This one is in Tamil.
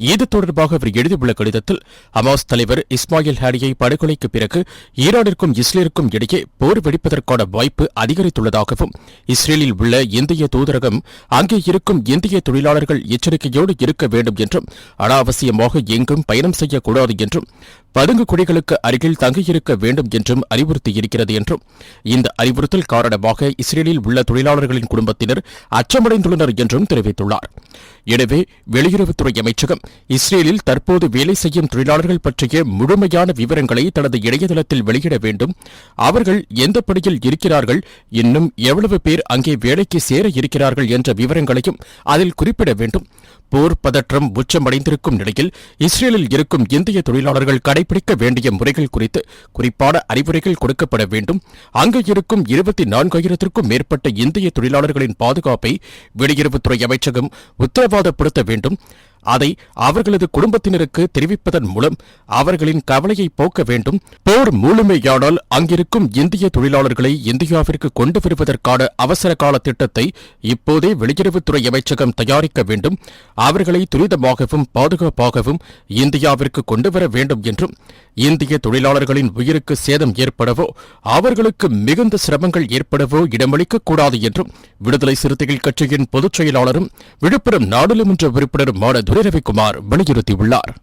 இது தொடர்பாக அவர் எழுதியுள்ள கடிதத்தில் அமாஸ் தலைவர் இஸ்மாயில் ஹாரியை படுகொலைக்கு பிறகு ஈரானிற்கும் இஸ்ரேலுக்கும் இடையே போர் வெடிப்பதற்கான வாய்ப்பு அதிகரித்துள்ளதாகவும் இஸ்ரேலில் உள்ள இந்திய தூதரகம் அங்கே இருக்கும் இந்திய தொழிலாளர்கள் எச்சரிக்கையோடு இருக்க வேண்டும் என்றும் அனாவசியமாக எங்கும் பயணம் செய்யக்கூடாது என்றும் பதுங்கு குடிகளுக்கு அருகில் தங்கியிருக்க வேண்டும் என்றும் அறிவுறுத்தியிருக்கிறது என்றும் இந்த அறிவுறுத்தல் காரணமாக இஸ்ரேலில் உள்ள தொழிலாளர்களின் குடும்பத்தினர் அச்சமடைந்துள்ளனர் என்றும் தெரிவித்துள்ளார். எனவே வெளியுறவுத்துறை அமைச்சகம் இஸ்ரேலில் தற்போது வேலை செய்யும் தொழிலாளர்கள் பற்றிய முழுமையான விவரங்களை தனது இணையதளத்தில் வெளியிட வேண்டும். அவர்கள் எந்த பணியில் இருக்கிறார்கள் இன்னும் எவ்வளவு பேர் அங்கே வேலைக்கு சேர இருக்கிறார்கள் என்ற விவரங்களையும் அதில் குறிப்பிட வேண்டும். போர் பதற்றம் உச்சமடைந்திருக்கும் நிலையில் இஸ்ரேலில் இருக்கும் இந்திய தொழிலாளர்கள் கடைபிடிக்க வேண்டிய முறைகள் குறித்து குறிப்பான அறிவுரைகள் கொடுக்கப்பட வேண்டும். அங்கு இருக்கும் இருபத்தி நான்காயிரத்திற்கும் மேற்பட்ட இந்திய தொழிலாளர்களின் பாதுகாப்பை வெளியுறவுத்துறை அமைச்சகம் உத்தரவாதப்படுத்த வேண்டும். அதை அவர்களது குடும்பத்தினருக்கு தெரிவிப்பதன் மூலம் அவர்களின் கவலையை போக்க வேண்டும். போர் முழுமையானால் அங்கிருக்கும் இந்திய தொழிலாளர்களை இந்தியாவிற்கு கொண்டு வருவதற்கான அவசர கால திட்டத்தை இப்போதே வெளியுறவுத்துறை அமைச்சகம் தயாரிக்க வேண்டும். அவர்களை துரிதமாகவும் பாதுகாப்பாகவும் இந்தியாவிற்கு கொண்டு வர வேண்டும் என்றும் இந்திய தொழிலாளர்களின் உயிருக்கு சேதம் ஏற்படவோ அவர்களுக்கு மிகுந்த சிரமங்கள் ஏற்படவோ இடமளிக்கக் கூடாது என்றும் விடுதலை சிறுத்தைகள் கட்சியின் பொதுச் செயலாளரும் விழுப்புரம் நாடாளுமன்ற உறுப்பினருமான துரை ரவிக்குமார் வலியுறுத்தியுள்ளார்.